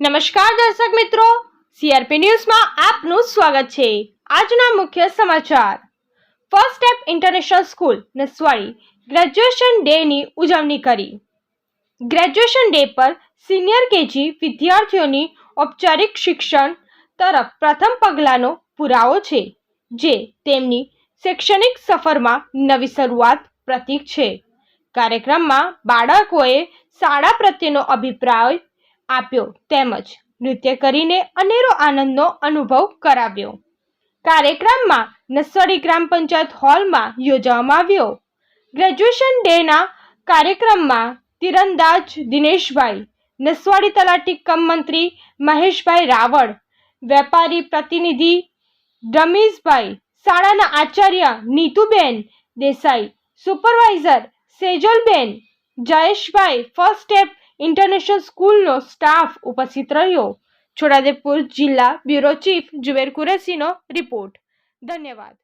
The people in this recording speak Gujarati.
નમસ્કાર દર્શક મિત્રો સીઆરપી ન્યૂઝમાં આપનું સ્વાગત છે. આજના મુખ્ય સમાચાર. First step international school Naswadi graduation ડેની ઉજવણી કરી. ગ્રેજ્યુએશન ડે પર સિનિયર કેજી વિદ્યાર્થીઓની ઔપચારિક શિક્ષણ તરફ પ્રથમ પગલાંનો પુરાવો છે, જે તેમની શૈક્ષણિક સફરમાં નવી શરૂઆત પ્રતીક છે. કાર્યક્રમમાં બાળકોએ શાળા પ્રત્યેનો અભિપ્રાય આપ્યો તેમજ નૃત્ય કરીને અનેરો આનંદનો અનુભવ કરાવ્યો. કાર્યક્રમમાં નસવાડી ગ્રામ પંચાયત હોલમાં યોજવામાં આવ્યો. ગ્રેજ્યુએશન ડેના કાર્યક્રમમાં તીરંદાજ દિનેશભાઈ, નસવાડી તલાટી કમ મંત્રી મહેશભાઈ રાવળ, વેપારી પ્રતિનિધિ રમીશભાઈ, શાળાના Acharya Nituben Desai, supervisor Sejalben, Jayeshbhai, first step international સ્કૂલનો સ્ટાફ ઉપસ્થિત રહ્યો. છોટાદેપુર જિલ્લા બ્યુરો ચીફ જુબેર કુરેશીનો રિપોર્ટ ધન્યવાદ.